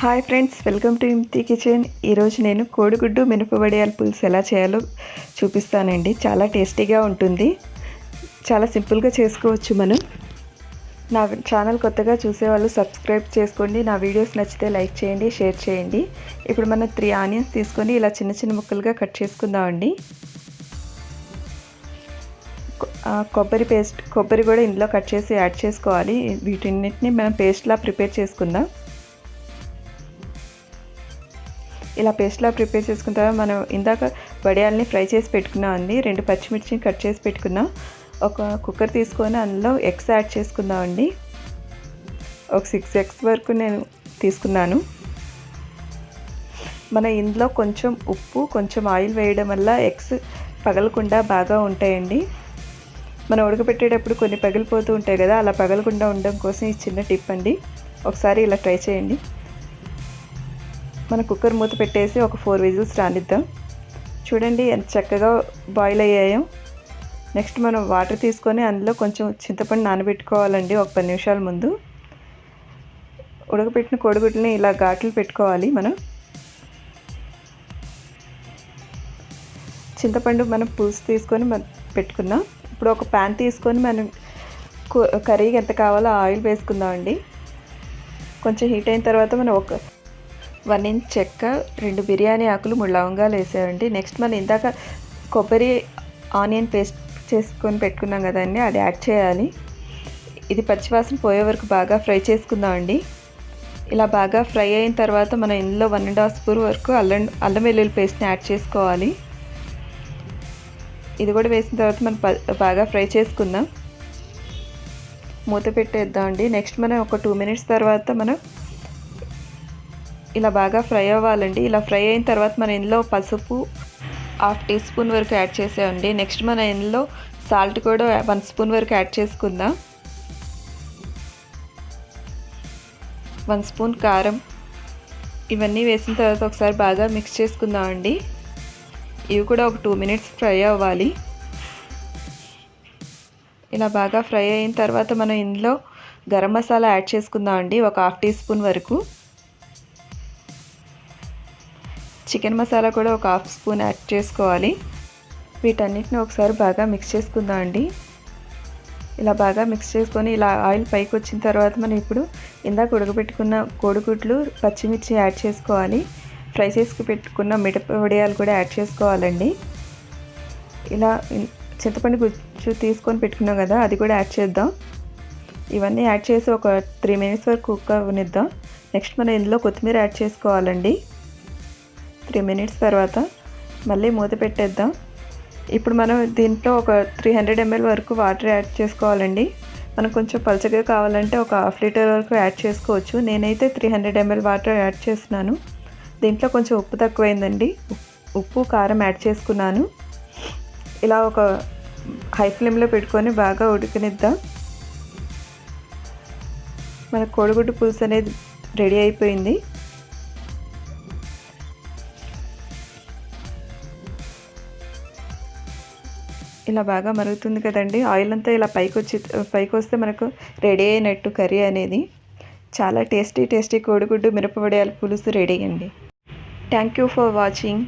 Hi friends welcome to ఇమ్తి kitchen. ఈరోజు నేను కోడిగుడ్డు మినపవడియాల పులుసు ఎలా చేయాలో చూపిస్తానండి. చాలా టేస్టీగా ఉంటుంది. చాలా సింపుల్గా చేసుకోవచ్చు మనం. నా ఛానల్ కొత్తగా చూసేవాళ్ళు సబ్స్క్రైబ్ చేసుకోండి. నా వీడియోస్ నచ్చితే లైక్ చేయండి షేర్ చేయండి. ఇప్పుడు మనం త్రీ ఆనియన్స్ తీసుకొని ఇలా చిన్న చిన్న ముక్కలుగా కట్ చేసుకుందామండి. కొబ్బరి పేస్ట్ కొబ్బరి కూడా ఇందులో కట్ చేసి యాడ్ చేసుకోవాలి. వీటిన్నిటిని మనం పేస్ట్లా ప్రిపేర్ చేసుకుందాం. ఇలా పేస్ట్లా ప్రిపేర్ చేసుకున్న తర్వాత మనం ఇందాక వడియాల్ని ఫ్రై చేసి పెట్టుకున్నాం అండి. రెండు పచ్చిమిర్చిని కట్ చేసి పెట్టుకున్నాం. ఒక కుక్కర్ తీసుకొని అందులో ఎగ్స్ యాడ్ చేసుకుందాం అండి. ఒక సిక్స్ ఎగ్స్ వరకు నేను తీసుకున్నాను. మన ఇందులో కొంచెం ఉప్పు కొంచెం ఆయిల్ వేయడం వల్ల ఎగ్స్ పగలకుండా బాగా ఉంటాయండి. మనం ఉడకబెట్టేటప్పుడు కొన్ని పగిలిపోతూ ఉంటాయి కదా అలా పగలకుండా ఉండడం కోసం ఈ చిన్న టిప్ అండి. ఒకసారి ఇలా ట్రై చేయండి. మన కుక్కర్ మూత పెట్టేసి ఒక ఫోర్ విజిల్స్ రానిద్దాం. చూడండి ఎంత చక్కగా బాయిల్ అయ్యాయో. నెక్స్ట్ మనం వాటర్ తీసుకొని అందులో కొంచెం చింతపండు నానబెట్టుకోవాలండి ఒక పది నిమిషాల ముందు. ఉడకపెట్టిన కోడిగుడ్లని ఇలా ఘాట్లు పెట్టుకోవాలి మనం. చింతపండు మనం పులుసు తీసుకొని మనం పెట్టుకుందాం ఇప్పుడు ఒక ప్యాన్ తీసుకొని మనం కర్రీకి ఎంత కావాలో ఆయిల్ వేసుకుందామండి. కొంచెం హీట్ అయిన తర్వాత మనం ఒక వన్ ఇంచ్ చెక్క రెండు బిర్యానీ ఆకులు మూడు లవంగాలు వేసామండి నెక్స్ట్ మనం ఇందాక కొబ్బరి ఆనియన్ పేస్ట్ చేసుకొని పెట్టుకున్నాం కదండి అది యాడ్ చేయాలి. ఇది పచ్చివాసన పోయే వరకు బాగా ఫ్రై చేసుకుందామండి. ఇలా బాగా ఫ్రై అయిన తర్వాత మనం ఇందులో వన్ అండ్ హాఫ్ స్పూన్ వరకు అల్లం అల్లం వెల్లుల్లి పేస్ట్ని యాడ్ చేసుకోవాలి. ఇది కూడా వేసిన తర్వాత మనం ప- బాగా ఫ్రై చేసుకుందాం. మూత పెట్టేద్దామండి. నెక్స్ట్ మనం ఒక టూ మినిట్స్ తర్వాత మనం ఇలా బాగా ఫ్రై అవ్వాలండి. ఇలా ఫ్రై అయిన తర్వాత మనం ఇందులో పసుపు హాఫ్ టీ స్పూన్ వరకు యాడ్ చేసేయండి. నెక్స్ట్ మనం ఇందులో సాల్ట్ కూడా వన్ స్పూన్ వరకు యాడ్ చేసుకుందాం. వన్ స్పూన్ కారం ఇవన్నీ వేసిన తర్వాత ఒకసారి బాగా మిక్స్ చేసుకుందామండి. ఇవి కూడా ఒక టూ మినిట్స్ ఫ్రై అవ్వాలి. ఇలా బాగా ఫ్రై అయిన తర్వాత మనం ఇందులో గరం మసాలా యాడ్ చేసుకుందామండి. ఒక హాఫ్ టీ స్పూన్ వరకు. చికెన్ మసాలా కూడా ఒక హాఫ్ స్పూన్ యాడ్ చేసుకోవాలి. వీటన్నిటిని ఒకసారి బాగా మిక్స్ చేసుకుందాం అండి. ఇలా బాగా మిక్స్ చేసుకొని ఇలా ఆయిల్ పైకి వచ్చిన తర్వాత మనం ఇప్పుడు ఇందాక ఉడకబెట్టుకున్న కోడిగుడ్లు పచ్చిమిర్చి యాడ్ చేసుకోవాలి. ఫ్రై చేసుకు పెట్టుకున్న మిరప వడియాలు కూడా యాడ్ చేసుకోవాలండి. ఇలా చింతపండు గుజ్జు తీసుకొని పెట్టుకున్నాం కదా అది కూడా యాడ్ చేద్దాం. ఇవన్నీ యాడ్ చేసి ఒక త్రీ మినిట్స్ వరకు కుక్ అవనిద్దాం నెక్స్ట్ మనం ఇందులో కొత్తిమీర యాడ్ చేసుకోవాలండి. త్రీ మినిట్స్ తర్వాత మళ్ళీ మూత పెట్టేద్దాం. ఇప్పుడు మనం దీంట్లో ఒక త్రీ హండ్రెడ్ ఎంఎల్ వరకు వాటర్ యాడ్ చేసుకోవాలండి. మనకు కొంచెం పలచగా కావాలంటే ఒక హాఫ్ లీటర్ వరకు యాడ్ చేసుకోవచ్చు. నేనైతే three hundred ML water add చేస్తున్నాను. దీంట్లో కొంచెం ఉప్పు తక్కువైందండి. ఉప్పు కారం యాడ్ చేసుకున్నాను. ఇలా ఒక హై ఫ్లేమ్లో పెట్టుకొని బాగా ఉడకనిద్దాం. మన కోడిగుడ్డు పులుసు అనేది రెడీ అయిపోయింది. ఇలా బాగా మరుగుతుంది కదండి. ఆయిల్ అంతా ఇలా పైకి వచ్చి పైకి వస్తే మనకు రెడీ అయినట్టు కర్రీ అనేది చాలా టేస్టీ టేస్టీ కోడిగుడ్డు మిరపవడియాల పులుసు రెడీ అండి. Thank you for watching